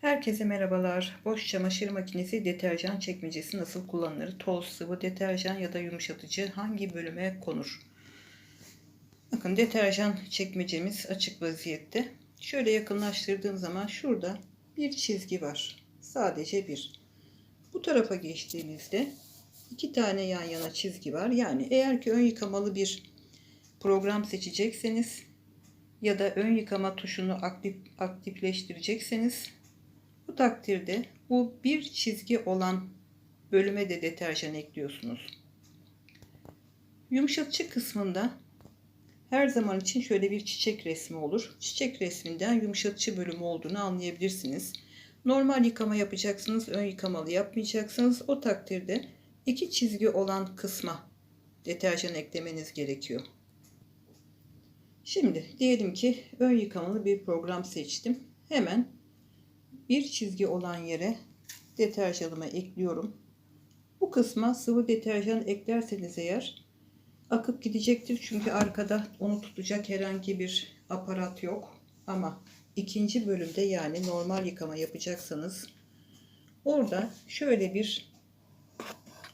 Herkese merhabalar. Boş çamaşır makinesi deterjan çekmecesi nasıl kullanılır? Toz, sıvı deterjan ya da yumuşatıcı hangi bölüme konur? Bakın deterjan çekmecemiz açık vaziyette. Şöyle yakınlaştırdığım zaman şurada bir çizgi var. Sadece bir. Bu tarafa geçtiğimizde iki tane yan yana çizgi var. Yani eğer ki ön yıkamalı bir program seçecekseniz ya da ön yıkama tuşunu aktif, aktifleştirecekseniz bu takdirde bu bir çizgi olan bölüme de deterjan ekliyorsunuz. Yumuşatıcı kısmında her zaman için şöyle bir çiçek resmi olur. Çiçek resminden yumuşatıcı bölümü olduğunu anlayabilirsiniz. Normal yıkama yapacaksınız, ön yıkamalı yapmayacaksınız. O takdirde iki çizgi olan kısma deterjan eklemeniz gerekiyor. Şimdi diyelim ki ön yıkamalı bir program seçtim. Hemen bir çizgi olan yere deterjanımı ekliyorum. Bu kısma sıvı deterjan eklerseniz eğer akıp gidecektir. Çünkü arkada onu tutacak herhangi bir aparat yok. Ama ikinci bölümde yani normal yıkama yapacaksanız orada şöyle bir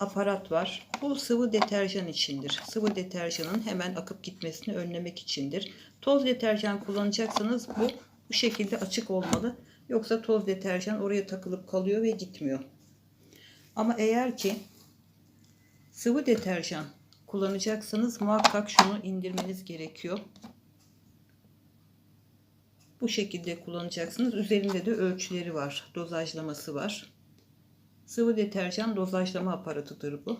aparat var. Bu sıvı deterjan içindir. Sıvı deterjanın hemen akıp gitmesini önlemek içindir. Toz deterjan kullanacaksanız bu bu şekilde açık olmalı. Yoksa toz deterjan oraya takılıp kalıyor ve gitmiyor. Ama eğer ki sıvı deterjan kullanacaksanız muhakkak şunu indirmeniz gerekiyor. Bu şekilde kullanacaksınız. Üzerinde de ölçüleri var. Dozajlaması var. Sıvı deterjan dozajlama aparatıdır bu.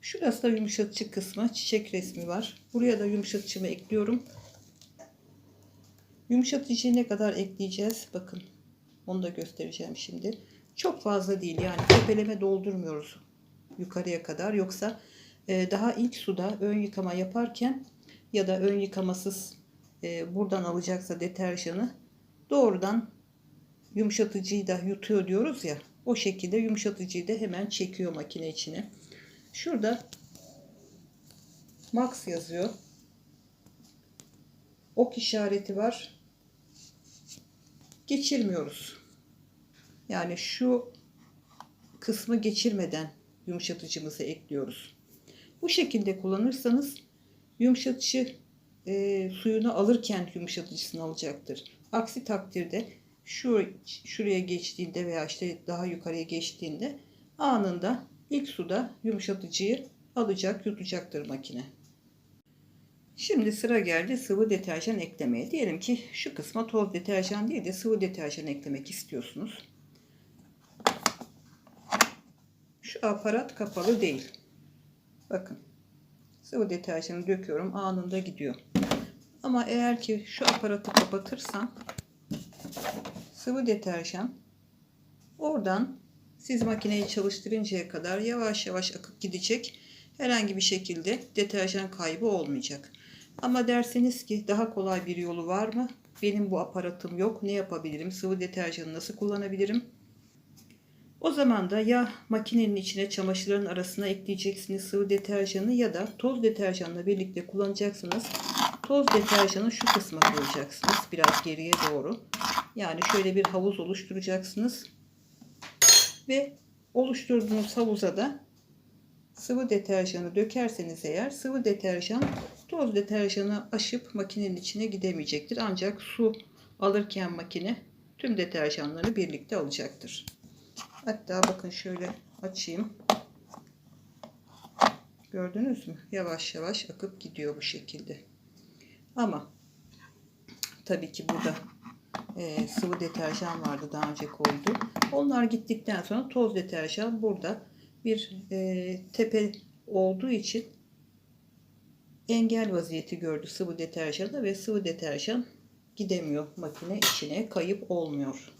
Şurası da yumuşatıcı kısmı. Çiçek resmi var. Buraya da yumuşatıcımı ekliyorum. Yumuşatıcıyı ne kadar ekleyeceğiz? Bakın. Onu da göstereceğim şimdi. Çok fazla değil. Yani tepeleme doldurmuyoruz yukarıya kadar. Yoksa e, daha ilk suda ön yıkama yaparken ya da ön yıkamasız e, buradan alacaksa deterjanı doğrudan yumuşatıcıyı da yutuyor diyoruz ya. O şekilde yumuşatıcıyı da hemen çekiyor makine içine. Şurada Max yazıyor. Ok işareti var. Geçirmiyoruz. Yani şu kısmı geçirmeden yumuşatıcımızı ekliyoruz. Bu şekilde kullanırsanız yumuşatıcı e, suyunu alırken yumuşatıcısını alacaktır. Aksi takdirde şu şuraya geçtiğinde veya işte daha yukarıya geçtiğinde anında ilk suda yumuşatıcıyı alacak, yutacaktır makine. Şimdi sıra geldi sıvı deterjan eklemeye. Diyelim ki şu kısma toz deterjan değil de sıvı deterjan eklemek istiyorsunuz. Şu aparat kapalı değil. Bakın. Sıvı deterjanı döküyorum. Anında gidiyor. Ama eğer ki şu aparatı kapatırsam sıvı deterjan oradan siz makineyi çalıştırıncaya kadar yavaş yavaş akıp gidecek. Herhangi bir şekilde deterjan kaybı olmayacak. Ama derseniz ki daha kolay bir yolu var mı? Benim bu aparatım yok. Ne yapabilirim? Sıvı deterjanı nasıl kullanabilirim? O zaman da ya makinenin içine çamaşırların arasına ekleyeceksiniz sıvı deterjanı ya da toz deterjanla birlikte kullanacaksınız. Toz deterjanı şu kısma koyacaksınız. Biraz geriye doğru. Yani şöyle bir havuz oluşturacaksınız. Ve oluşturduğunuz havuza da sıvı deterjanı dökerseniz eğer sıvı deterjan toz deterjanı aşıp makinenin içine gidemeyecektir. Ancak su alırken makine tüm deterjanları birlikte alacaktır. Hatta bakın şöyle açayım. Gördünüz mü? Yavaş yavaş akıp gidiyor bu şekilde. Ama tabii ki burada e, sıvı deterjan vardı daha önce koydu. Onlar gittikten sonra toz deterjan burada bir e, tepe olduğu için engel vaziyeti gördü sıvı deterjanda ve sıvı deterjan gidemiyor makine içine kayıp olmuyor.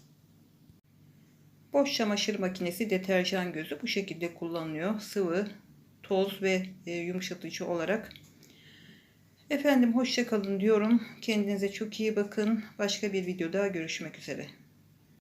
Boş çamaşır makinesi deterjan gözü bu şekilde kullanılıyor. Sıvı, toz ve e, yumuşatıcı olarak. Efendim hoşça kalın diyorum. Kendinize çok iyi bakın. Başka bir videoda görüşmek üzere.